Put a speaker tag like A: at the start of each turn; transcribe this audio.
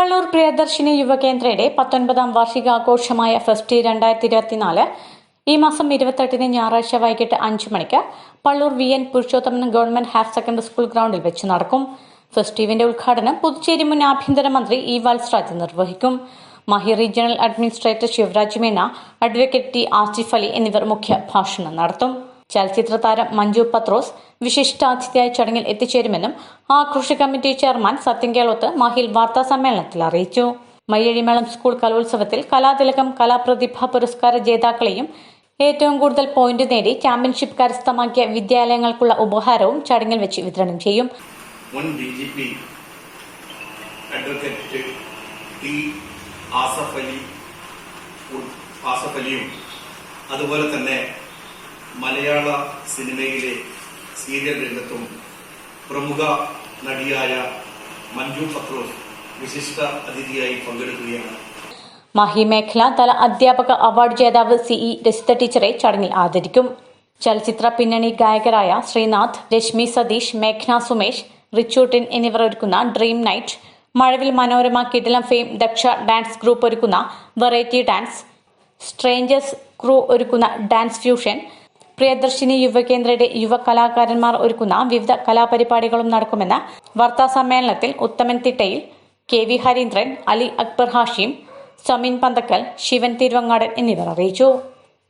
A: പള്ളൂർ പ്രിയദർശിനി യുവകേന്ദ്രയുടെ പത്തൊൻപതാം വാർഷികാഘോഷമായ ഫെസ്റ്റി രണ്ടായിരത്തി ഇരുപത്തിനാല് ഈ മാസം ഇരുപത്തെട്ടിന് ഞായറാഴ്ച വൈകിട്ട് അഞ്ചു മണിക്ക് Palloor V N Purushothaman government higher secondary school ഗ്രൗണ്ടിൽ വെച്ച് നടക്കും. ഫെസ്റ്റീവിന്റെ ഉദ്ഘാടനം പുതുച്ചേരി മുൻ ആഭ്യന്തരമന്ത്രി ഇ വത്സരാജ് നിർവഹിക്കും. Mahe regional administrator Shivaraj Meena advocate T Asif Ali എന്നിവർ മുഖ്യ ഭാഷണം നടത്തും. ചലച്ചിത്ര താരം മഞ്ജു പത്രോസ് വിശിഷ്ടാതിഥിയായി ചടങ്ങിൽ എത്തിച്ചേരുമെന്നും ആഘോഷ കമ്മിറ്റി ചെയർമാൻ സത്യൻ കേളോത്ത് മാഹിൽ വാർത്താ സമ്മേളനത്തിൽ അറിയിച്ചു. മയ്യഴിമേളം സ്കൂൾ കലോത്സവത്തിൽ കലാതിലകം കലാപ്രതിഭ പുരസ്കാര ജേതാക്കളെയും ഏറ്റവും കൂടുതൽ പോയിന്റ് നേടി ചാമ്പ്യൻഷിപ്പ് കരസ്ഥമാക്കിയ വിദ്യാലയങ്ങൾക്കുള്ള ഉപഹാരവും ചടങ്ങിൽ വെച്ച് വിതരണം ചെയ്യും.
B: മുൻ അഡ്വക്കേറ്റ് ടി ആസഫ് അലി ആസഫ് അലിയും അതുപോലെ തന്നെ മലയാള സിനിമയിലെ സീരിയൽ രംഗത്തും പ്രമുഖ നടിയായ മഞ്ജു പത്രോസ് വിശിഷ്ട അതിഥിയായി പങ്കെടുക്കുകയാണ്.
A: മാഹി മേഖല തല അധ്യാപക അവാർഡ് ജേതാവ് സിഇ രസിത ടീച്ചറെ ചടങ്ങിൽ ആദരിക്കും. ചലച്ചിത്ര പിന്നണി ഗായകരായ ശ്രീനാഥ് രശ്മി സതീഷ് മേഘ്ന സുമേഷ് റിച്ചൂട്ടിൻ എന്നിവർ ഒരുക്കുന്ന dream night Mazhavil Manorama Kidilam fame Daksha dance group ഒരുക്കുന്ന വെറൈറ്റി ഡാൻസ് സ്ട്രേഞ്ചേഴ്സ് ക്രൂ ഒരുക്കുന്ന ഡാൻസ് ഫ്യൂഷൻ പ്രിയദർശിനി യുവകേന്ദ്രയുടെ യുവ കലാകാരന്മാർ ഒരുക്കുന്ന വിവിധ കലാപരിപാടികളും നടക്കുമെന്ന് വാർത്താ സമ്മേളനത്തിൽ ഉത്തമൻ തിട്ടയിൽ കെ വി ഹരീന്ദ്രൻ അലി അക്ബർ ഹാഷിം സമീൻ പന്തക്കൽ ശിവൻ തിരുവങ്ങാടൻ എന്നിവർ അറിയിച്ചു.